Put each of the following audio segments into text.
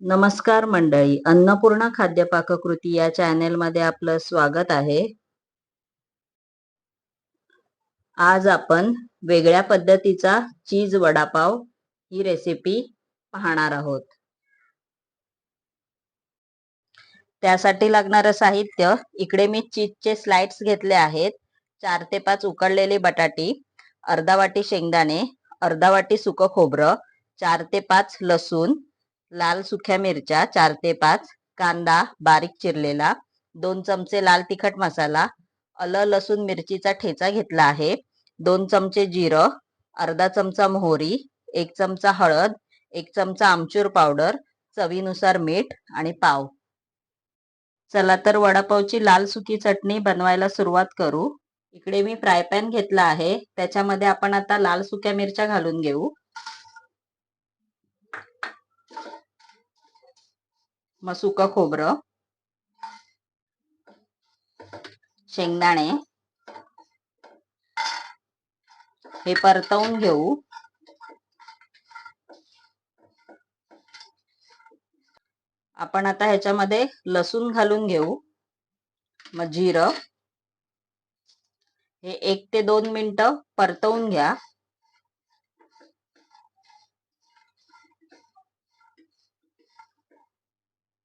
नमस्कार मंडळी अन्नपूर्णा खाद्य पाककृती या चॅनेलमध्ये आपलं स्वागत आहे. आज आपण वेगळ्या पद्धतीचा चीज वडापाव ही रेसिपी पाहणार आहोत. त्यासाठी लागणारं साहित्य इकडे मी चीजचे स्लाइड्स घेतले आहेत. चार ते पाच उकडलेली बटाटी अर्धा वाटी शेंगदाणे अर्धा वाटी सुकं खोबरं चार ते पाच लसूण लाल सुख्या मिरच्या चार ते पाच. कांदा बारीक चिरलेला. दोन चमचे लाल तिखट मसाला. अल लसूण मिरचीचा ठेचा घेतला आहे. दोन चमचे जिरं. अर्धा चमचा मोहरी. एक चमचा हळद. एक चमचा आमचूर पावडर. चवीनुसार मीठ आणि पाव. चला तर वडापावची लाल सुकी चटणी बनवायला सुरुवात करू. इकडे मी फ्राय पॅन घेतला आहे. त्याच्यामध्ये आपण आता लाल सुक्या मिरच्या घालून घेऊ. मग सुकं खोबरं शेंगदाणे हे परतवून घेऊ. आपण आता ह्याच्यामध्ये लसूण घालून घेऊ मग जिरं. हे एक ते दोन मिनिटं परतवून घ्या.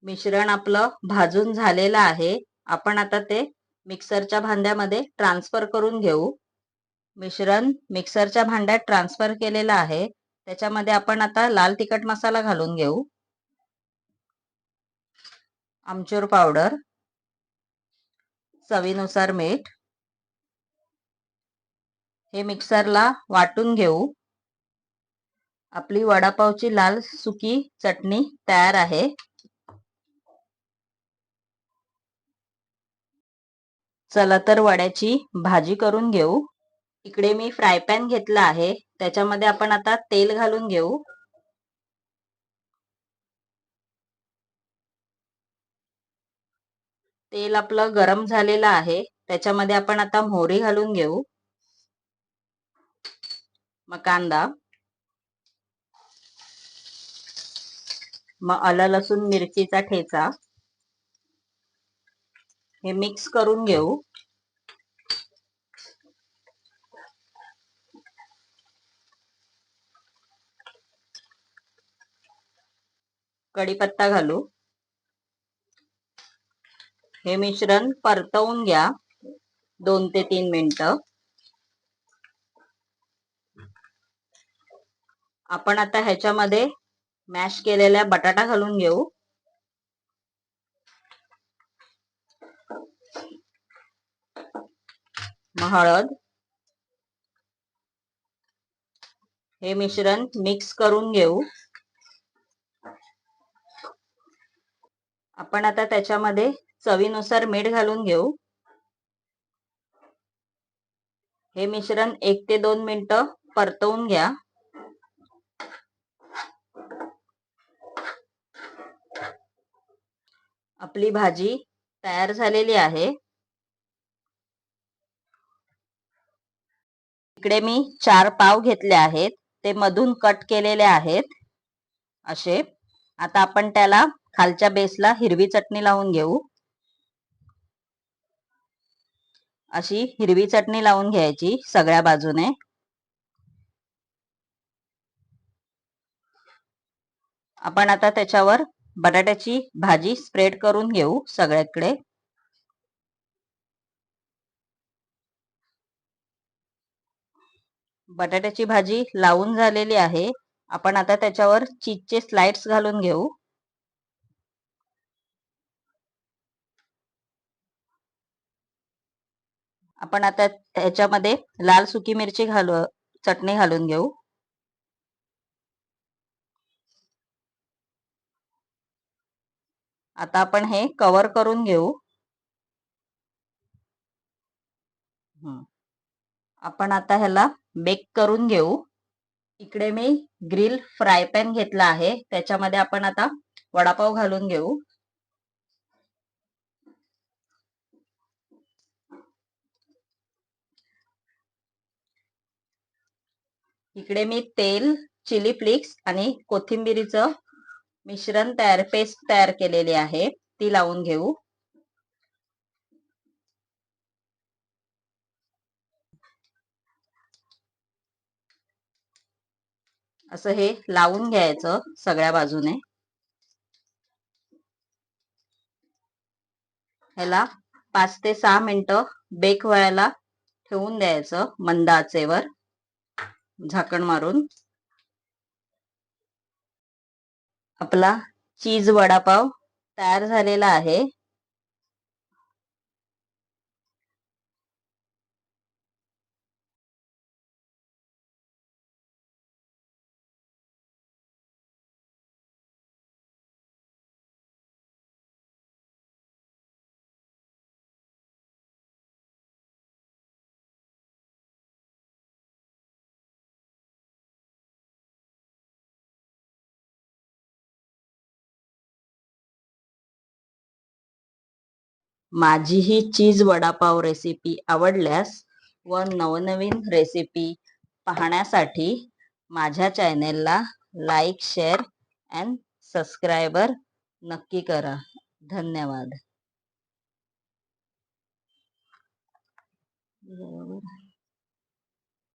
मिश्रण आपलं भाजून झालेलं आहे. आपण आता ते मिक्सरच्या भांड्यामध्ये ट्रान्सफर करून घेऊ. मिश्रण मिक्सरच्या भांड्यात ट्रान्सफर केलेलं आहे. त्याच्यामध्ये आपण आता लाल तिखट मसाला घालून घेऊ. आमचूर पावडर. चवीनुसार मीठ. हे मिक्सरला वाटून घेऊ. आपली वडापावची लाल सुकी चटणी तयार आहे. चला तर वड्याची भाजी करून घेऊ. इकडे मी फ्राय पॅन घेतला आहे. त्याच्यामध्ये आपण आता तेल घालून घेऊ. तेल आपलं गरम झालेलं आहे. त्याच्यामध्ये आपण आता मोहरी घालून घेऊ. मग कांदा. मग आलं लसूण मिरचीचा ठेचा. हे मिक्स करून घेऊ. कढीपत्ता घालू. हे मिश्रण परतवून घ्या. दोन ते तीन मिनिट. आपण आता ह्याच्यामध्ये मॅश केलेल्या बटाटा घालून घेऊ. हळद. हे मिश्रण मिक्स करून घेऊ. आपण आता त्याच्यामध्ये चवीनुसार मीठ घालून घेऊ. हे मिश्रण एक ते दोन मिनिटं परतवून घ्या. आपली भाजी तयार झालेली आहे. इकडे मी चार पाव घेतले आहेत. ते मधून कट केलेले आहेत. असे. आता आपण त्याला खालच्या बेसला हिरवी चटणी लावून घेऊ. अशी हिरवी चटणी लावून घ्यायची सगळ्या बाजूने. आपण आता त्याच्यावर बटाट्याची भाजी स्प्रेड करून घेऊ सगळ्याकडे. बटाट्याची भाजी लावून झालेली आहे. आपण आता त्याच्यावर चीजचे स्लाइड्स घालून घेऊ. आपण आता त्याच्यामध्ये लाल सुकी मिरची घालू चटणी घालून घेऊ. आता आपण हे कव्हर करून घेऊ. आपण आता ह्याला बेक करून घेऊ. इकडे मी ग्रिल फ्राय पॅन घेतला आहे. त्याच्यामध्ये आपण आता वडापाव घालून घेऊ. इकडे मी तेल चिली फ्लिक्स आणि कोथिंबिरीचं मिश्रण तयार पेस्ट तयार केलेली आहे. ती लावून घेऊ. असं हे लावून घ्यायचं सगळ्या बाजूने. ह्याला पाच ते सहा मिनटं बेक व्हायला ठेवून द्यायचं मंद आचेवर झाकण मारून. आपला चीज वडापाव तयार झालेला आहे. माझी ही चीज वडापाव रेसिपी आवडल्यास व नवनवीन रेसिपी पाहण्यासाठी माझ्या चॅनेलला लाईक शेअर अँड सबस्क्रायबर नक्की करा. धन्यवाद. बरोबर.